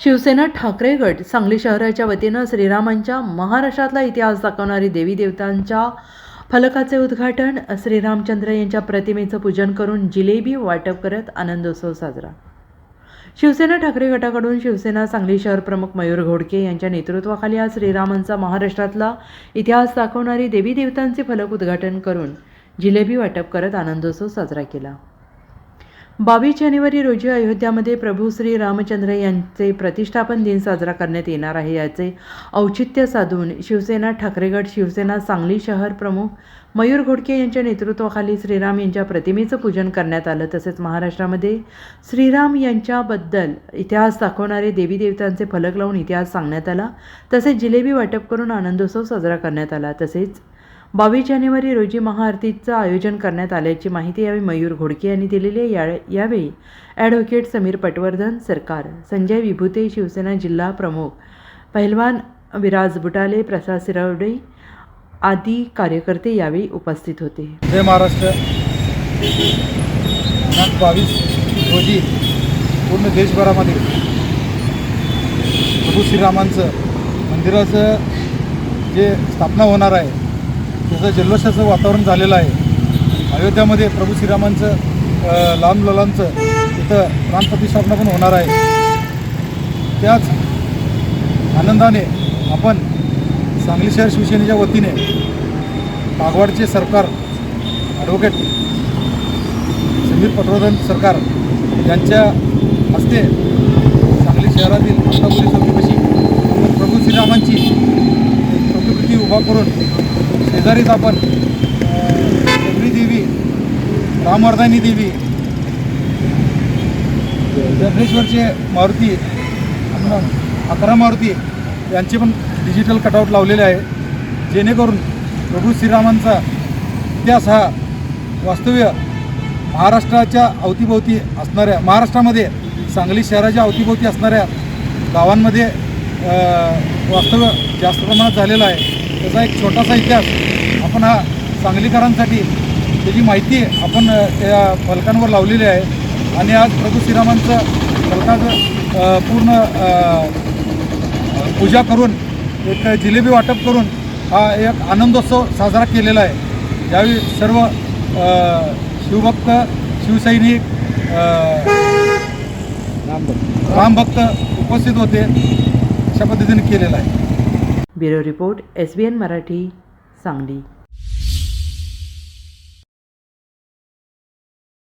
शिवसेना ठाकरे गट सांगली शहराच्या वतीनं श्रीरामांच्या महाराष्ट्रातला इतिहास दाखवणारी देवी देवतांच्या फलकाचे उद्घाटन. श्रीरामचंद्र यांच्या प्रतिमेचं पूजन करून जिलेबी वाटप करत आनंदोत्सव साजरा. शिवसेना ठाकरे गटाकडून शिवसेना सांगली शहर प्रमुख मयूर घोडके यांच्या नेतृत्वाखाली आज श्रीरामांचा महाराष्ट्रातला इतिहास दाखवणारी देवी देवतांचे फलक उद्घाटन करून जिलेबी वाटप करत आनंदोत्सव साजरा केला. बावीस जानेवारी रोजी अयोध्यामध्ये प्रभू श्री रामचंद्र यांचे प्रतिष्ठापन दिन साजरा करण्यात येणार आहे. याचे औचित्य साधून शिवसेना ठाकरेगड शिवसेना सांगली शहर प्रमुख मयूर घोडके यांच्या नेतृत्वाखाली श्रीराम यांच्या प्रतिमेचं पूजन करण्यात आलं. तसेच महाराष्ट्रामध्ये श्रीराम यांच्याबद्दल इतिहास दाखवणारे देवी देवतांचे फलक लावून इतिहास सांगण्यात आला. तसेच जिलेबी वाटप करून आनंदोत्सव साजरा करण्यात आला. तसेच बावीस जानेवारी रोजी महाआरतीचं आयोजन करण्यात आल्याची माहिती यावेळी मयूर घोडके यांनी दिलेली आहे. या यावेळी ॲडव्होकेट समीर पटवर्धन सरकार संजय विभूते शिवसेना जिल्हा प्रमुख पहिलवान विराज बुटाले प्रसाद सिरवडे आदी कार्यकर्ते यावेळी उपस्थित होते. जय महाराष्ट्र. बावीस रोजी पूर्ण देशभरामध्ये प्रभू श्रीरामांचं मंदिराचं जे स्थापना होणार आहे तिथं जल्लोषाचं वातावरण झालेलं आहे. अयोध्यामध्ये प्रभू श्रीरामांचं लांब ललांचं तिथं प्राणप्रतिष्ठापना पण होणार आहे. त्याच आनंदाने आपण सांगली शहर शिवसेनेच्या वतीने कागवाडचे सरकार ॲडव्होकेट समीर पटवर्धन सरकार यांच्या हस्ते सांगली शहरातील कोल्हापुरी चौकीपाशी प्रभू श्रीरामांची एक प्रतिकृती उभा करून शेजारीच आपण देवी देवी रामवर्धानी देवी जगनेश्वरचे मारुती अकरा मारुती यांचे पण डिजिटल कटआउट लावलेले आहे. जेणेकरून प्रभू श्रीरामांचा इतिहास हा वास्तव्य महाराष्ट्राच्या अवतीभोवती असणाऱ्या महाराष्ट्रामध्ये सांगली शहराच्या अवतीभोवती असणाऱ्या गावांमध्ये वास्तव्य जास्त प्रमाणात झालेलं आहे. त्याचा एक छोटासा इतिहास आपण हा सांगलीकरांसाठी त्याची माहिती आपण त्या फलकांवर लावलेली आहे. आणि आज प्रभू श्रीरामांचं फलकाचं पूर्ण पूजा करून एक जिलेबी वाटप करून हा एक आनंदोत्सव साजरा केलेला आहे. यावेळी सर्व शिवभक्त शिवसैनिक रामभक्त उपस्थित होते. अशा पद्धतीने केलेला आहे. Bureau report S B N Marathi Sangli.